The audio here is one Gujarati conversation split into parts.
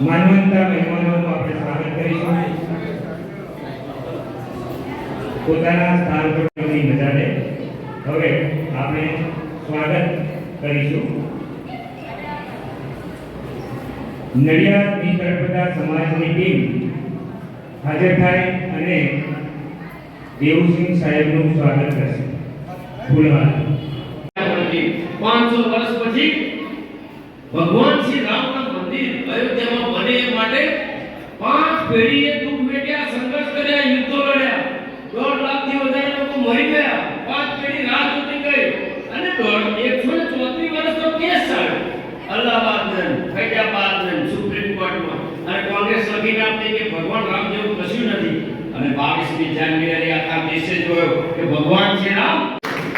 માનવંતા મહેમાનોનું આપણે સ્વાગત કરીશું. પોતાના સ્થાન પર તેમની મજાને હવે આપણે સ્વાગત કરીશું. નડિયાદની તરફતા સમાજની ટીમ હાજર થાય અને દેવસિંહ સાહેબનું સ્વાગત કરશે. પાંચસો વર્ષ પછી ભગવાન શ્રી રામનું મંદિર અયોધ્યામાં બને એ માટે પાંચ પેઢીએ દુઃખ વેઠ્યા સંઘર્ષ કર્યા, યુદ્ધો લડ્યા. દોઢ લાખથી વધારે લોકો મરી ગયા પાંચ પેઢી રાહ જોતી ગઈ અને દોઢ એકસો ને ચોત્રીસ વર્ષનો કેસ ચાલ્યો અલ્હાબાદ ને ફૈજાબાદ ને સુપ્રીમ કોર્ટમાં અને કોંગ્રેસ લખીને આપતી કે ભગવાન રામ જેવું કશું નથી અને બાવીસમી જાન્યુઆરી આખા દેશે જોયો કે ભગવાન શ્રી રામ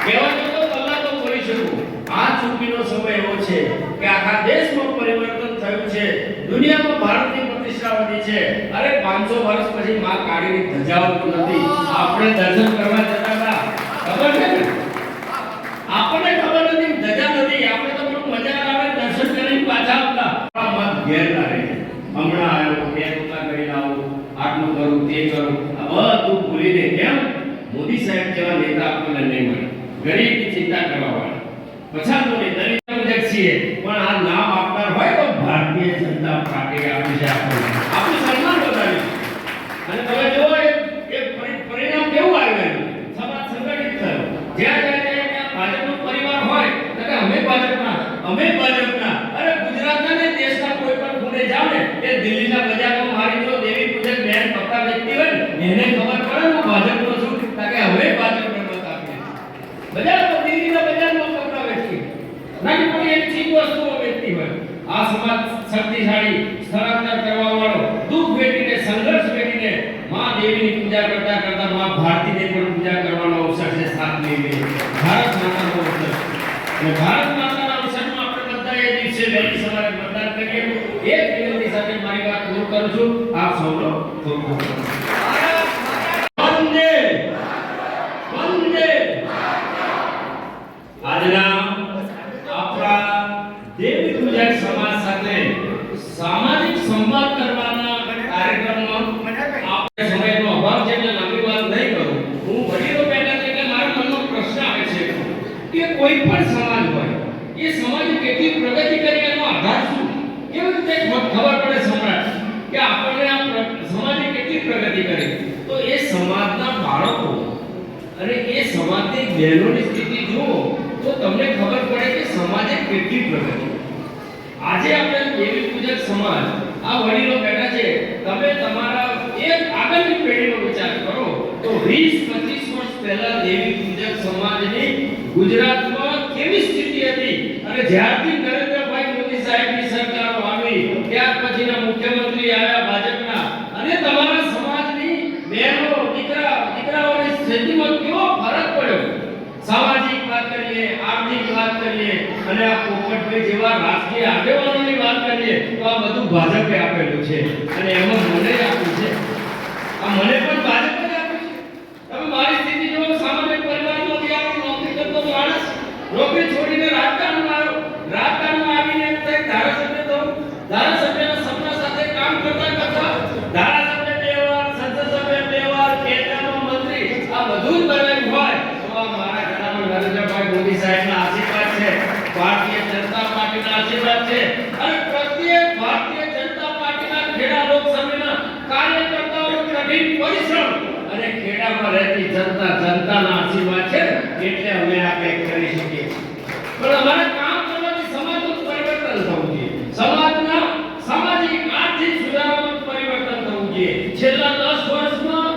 કહેવાય તો કલ્લા તો કરી શકું. આ ચૂંટણીનો સમય એવો છે કે આખા દેશમાં પરિવર્તન થયું છે. દુનિયામાં ભારતની પ્રતિષ્ઠા વધી છે. અરે 500 વર્ષ પછી માં કાળીની ધજા ઉડતું નથી. આપણે દર્શન કરવા જતા હતા. ખબર છે ને આપણને ખબર નથી ધજા નથી આપણે તો બહુ મજા આવે દર્શન કરીને પાછા આવતા આ મત ઘેર ના રહે હમણાં આવ્યો બે ટુકડા કરીને આવું આટલું કરું તે કરું આ બધું ભૂલીને કેમ મોદી સાહેબ જેવા નેતા આપણને નહીં મળે ગરીબની ચિંતા કરવા વાળા પછાતોને છીએ, પણ આ નામ આપનાર હોય તો ભારતીય જનતા પાર્ટી આપી છે આપણને આપણું સન્માન વધાર્યું અને તમે જુઓ એ એ પરી- પરિણામ કેવું આવ્યું એનું? સમાજ સંગઠિત થયો જ્યાં જ્યાં જ્યાં જ્યાં ભાજપનો પરિવાર હોય તો કે અમે ભાજપના અમે ભાજપના અરે ગુજરાતના ને દેશના કોઈ પણ ખૂણે જાઓ ને એ દિલ્હીના બજારમાં મારી જો દેવી પૂજક બેન પપ્પા વ્યક્તિ હોય ને એને ખબર પડે ને હું ભાજપનો છું તો કે હવે ભાજપને મત આપીએ બજારમાં દિલ્હીના બજારમાં પપ્પા વ્યક્તિ નાની મોટી એક ચીજ વસ્તુઓ વેચતી હોય. આ સમાજ શક્તિશાળી સ્થળાંતર કરવા વાળો દુઃખ વેઠીને, સંઘર્ષ વેઠીને માં દેવીની પૂજા કરતા કરતા માં ભારતીને પણ પૂજા કરવાનો અવસર છે સાતમી મે ભારત માતાનો અવસર. અને ભારત માતાના અવસરમાં આપણે બધા એ દિવસે વહેલી સવારે મતદાન કરીએ. એક વિનંતી સાથે મારી વાત પૂર્ણ કરું છું. આપ સૌનો ખૂબ ખૂબ આભાર. વંદે! વંદે! આજના આપણા દેવી પૂજક સમાજ સાથે સામાજિક સંવાદ કરવાના કાર્યક્રમમાં આપણે સમયનો અભાવ છે એટલે લાંબી વાત નહીં કરું હું વડીલો બેઠા છે એટલે મારા મનમાં પ્રશ્ન આવે છે કે કોઈ પણ સમાજ હોય, એ સમાજે કેટલી પ્રગતિ કરી એનો આધાર શું? કેવી રીતે ખ- ખબર પડે સમ્રાટ કે આપણને આ પ્ર- સમાજે કેટલી પ્રગતિ કરી? તો એ સમાજના બાળકો અને એ સમાજની બહેનોની સ્થિતિ જુઓ, તો તમને ખબર પડે કે સમાજે કેટલી પ્રગતિ. આજે આપણે દેવી પૂજક સમાજ, આ વડીલો બેઠા છે, તમે તમારા એક આગળની પેઢીનો વિચાર કરો. તો 20 25 વર્ષ પહેલા દેવી પૂજક સમાજની ગુજરાતમાં કેવી સ્થિતિ હતી? અને જ્યારથી નરેન્દ્રભાઈ મોદી સાહેબની સરકારો આવી, ત્યાર પછીના મુખ્યમંત્રી આવ્યા ભાજપના. અને તમારા સમાજની બહેનો, દીકરા, દીકરાઓની સ્થિતિમાં કેવો ફરક પડ્યો? સામાજિક વાત કરીએ, આર્થિક વાત કરીએ, અને આ પોપટભાઈ જેવા રાજકીય આગેવાનોની વાત કરીએ, તો આ બધું ભાજપે આપેલું છે. અને એમાં મને આપ્યું છે. આ મને પણ ભાજપે જ આપ્યું છે તમે મારી સ્થિતિ જો સામાન્ય પરિવારમાંથી આવો નોકરી કરતો માણસ નોકરી છોડીને રાજકારણમાં આવ્યો રાજકારણમાં આવીને કંઈક ધારાસભ્ય થયો ધારાસભ્યના સપના સાથે કામ કરતા કરતા ધારાસભ્ય બે વાર સંસદ સભ્ય બે વાર કેન્દ્રમાં મંત્રી આ બધું જ બનેલું હોય તો આ મારા ઘરમાં નરેન્દ્રભાઈ મોદી સાહેબના આશીર્વાદ છે ભારતીય જનતા પાર્ટીના આશીર્વાદ છે અને પ્રત્યેક ભારતીય જનતા પાર્ટીના ખેડા લોકસભાના કાર્યકર્તાઓનો કઠિન પરિશ્રમ અને ખેડામાં રહેતી જનતા, જનતાના આશીર્વાદ છે એટલે અમે આ કંઈક કરી શકીએ પણ અમારે કામ કરવાથી સમાજનું પરિવર્તન થવું જોઈએ. સમાજના સામાજિક આર્થિક સુધારામાં પરિવર્તન થવું જોઈએ. છેલ્લા દસ વર્ષમાં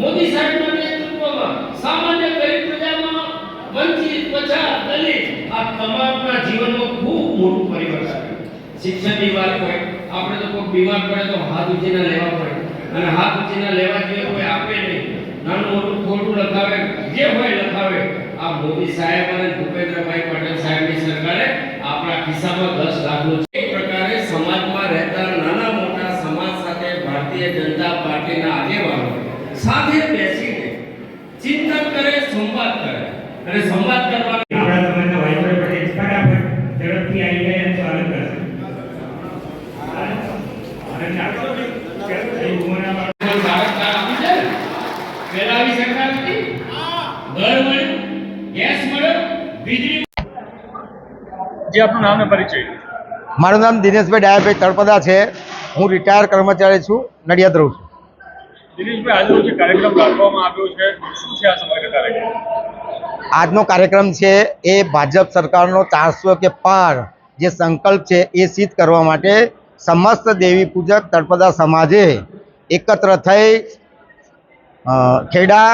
મોદી સાહેબના નેતૃત્વમાં સામાન્ય ગરીબ પ્રજામાં વંચિત, પછાત, દલિત આ તમામના જીવનમાં ખૂબ મોટું પરિવર્તન શિક્ષણની વાત હોય, આપણે તો કોઈ બીમાર પડે તો હાથ ઊંચીને લેવા પડે. અને હાથ ઊંચીને લેવા જોઈએ કોઈ આપે નહીં. નાનું મોટું ખોટું લખાવે જે હોય લખાવે આ મોદી સાહેબ અને ભૂપેન્દ્રભાઈ પટેલ સાહેબની સરકારે આપણા ખિસ્સામાં દસ લાખનું એક પ્રકારે સમાજમાં રહેતા નાના મોટા સમાજ સાથે ભારતીય જનતા પાર્ટીના આગેવાનો સાથે બેસીને ચિંતન કરે સંવાદ કરે અને સંવાદ કરવા આપણા સમાજના વાઇસરોય પટેલ ફટાફટ ઝડપથી આવી ગયા અને સ્વાગત કરશે જે આપનું નામ અને પરિચય? મારું નામ દિનેશભાઈ ડાયાભાઈ તળપદા છે. હું રિટાયર કર્મચારી છું નડિયાદ રહું છું. દિનેશભાઈ આજનો જે કાર્યક્રમ રાખવામાં આવ્યો છે શું છે આ સમગ્ર કાર્યક્રમ? આજનો કાર્યક્રમ છે એ ભાજપ સરકારનો ચારસો કે પાર જે સંકલ્પ છે એ સિદ્ધ કરવા માટે સમસ્ત દેવી પૂજક તળપદા સમાજે એકત્ર થઈ ખેડા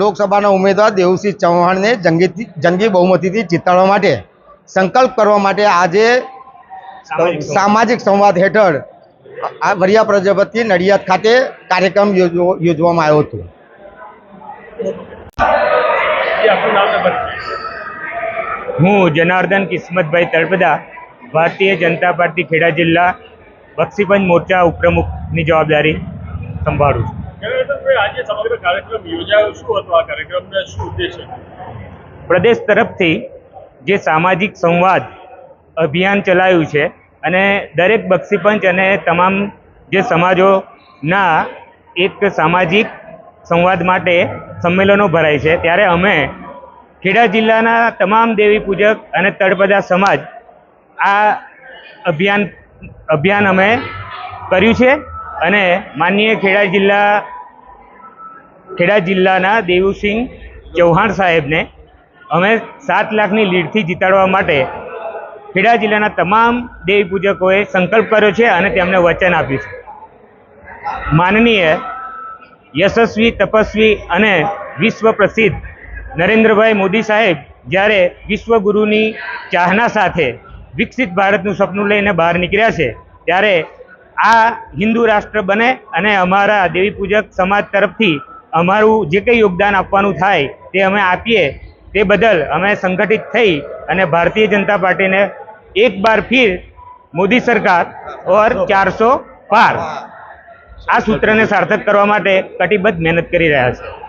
લોકસભાના ઉમેદવાર દેવસિંહ ચૌહાણને જંગી જંગી બહુમતીથી જીતાડવા માટે સંકલ્પ કરવા માટે આજે સામાજિક સંવાદ. હેઠળ આ વરિયા પ્રજાપતિ નડિયાદ ખાતે કાર્યક્રમ યોજવામાં આવ્યો હતો. હું જનાર્દન કિસ્મતભાઈ તળપદા ભારતીય જનતા પાર્ટી ખેડા જિલ્લા બક્ષીપંચ મોરચા ઉપપ્રમુખની જવાબદારી સંભાળું છું. જનાર્દનભાઈ આજે સમગ્ર કાર્યક્રમ યોજાયો શું હતો? આ કાર્યક્રમને શું ઉદ્દેશ છે પ્રદેશ તરફથી જે સામાજિક સંવાદ અભિયાન ચલાવ્યું છે અને દરેક બક્ષીપંચ અને તમામ જે સમાજોના એક સામાજિક સંવાદ માટે સંમેલનો ભરાય છે. ત્યારે અમે ખેડા જિલ્લાના તમામ દેવી પૂજક અને તળપદા સમાજ આ અભિયાન અભિયાન અમે કર્યું છે અને માનનીય ખેડા જિલ્લા, ખેડા જિલ્લાના દેવુસિંહ ચૌહાણ સાહેબને અમે સાત લાખની લીડથી જીતાડવા માટે ખેડા જિલ્લાના તમામ દેવી પૂજકોએ સંકલ્પ કર્યો છે અને તેમને વચન આપ્યું છે. માનનીય યશસ્વી, તપસ્વી અને વિશ્વ પ્રસિદ્ધ નરેન્દ્રભાઈ મોદી સાહેબ જ્યારે વિશ્વગુરુની ચાહના સાથે વિકસિત ભારતનું સપનું લઈને બહાર નીકળ્યા છે, ત્યારે આ હિન્દુ રાષ્ટ્ર બને અને અમારા દેવી પૂજક સમાજ તરફથી અમારું જે કંઈ યોગદાન આપવાનું થાય તે અમે આપીએ તે બદલ અમે સંગઠિત થઈ અને ભારતીય જનતા પાર્ટીને એક બાર ફીર મોદી સરકાર ઓર ચારસો પાર. આ સૂત્રને સાર્થક કરવા માટે કટિબદ્ધ મહેનત કરી રહ્યા છે.